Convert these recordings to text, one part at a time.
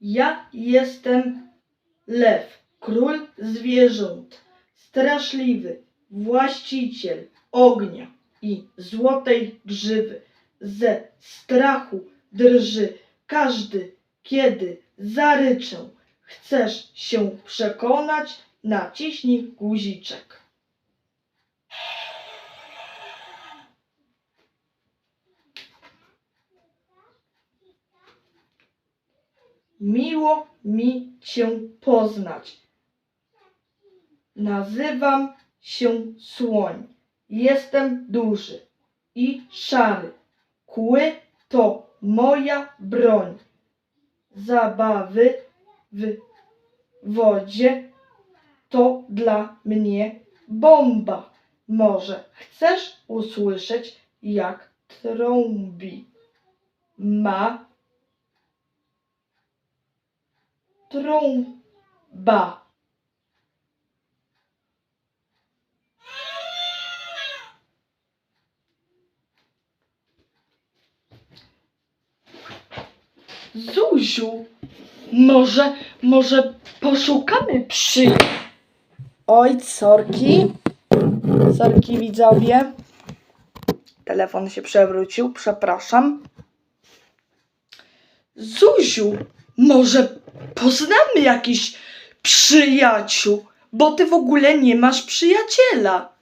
Ja jestem lew, król zwierząt, straszliwy, właściciel ognia i złotej grzywy. Ze strachu drży każdy, kiedy zaryczę. Chcesz się przekonać? Naciśnij guziczek. Miło mi Cię poznać. Nazywam się Słoń. Jestem duży i szary. Kły to moja broń. Zabawy w wodzie to dla mnie bomba. Może chcesz usłyszeć, jak trąbi? Ma trąba. Zuziu, może, może poszukamy przy... Oj, sorki. Sorki widzowie. Telefon się przewrócił, przepraszam. Zuziu, może poznamy jakiś przyjaciół, bo ty w ogóle nie masz przyjaciela.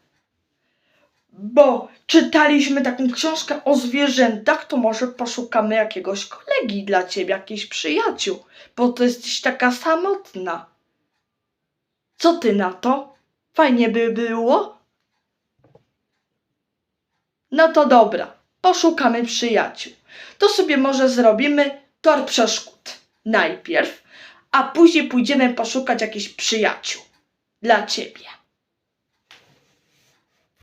Bo czytaliśmy taką książkę o zwierzętach, to może poszukamy jakiegoś kolegi dla ciebie, jakichś przyjaciół, bo ty jesteś taka samotna. Co ty na to? Fajnie by było? No to dobra, poszukamy przyjaciół. To sobie może zrobimy tor przeszkód najpierw, a później pójdziemy poszukać jakichś przyjaciół dla ciebie.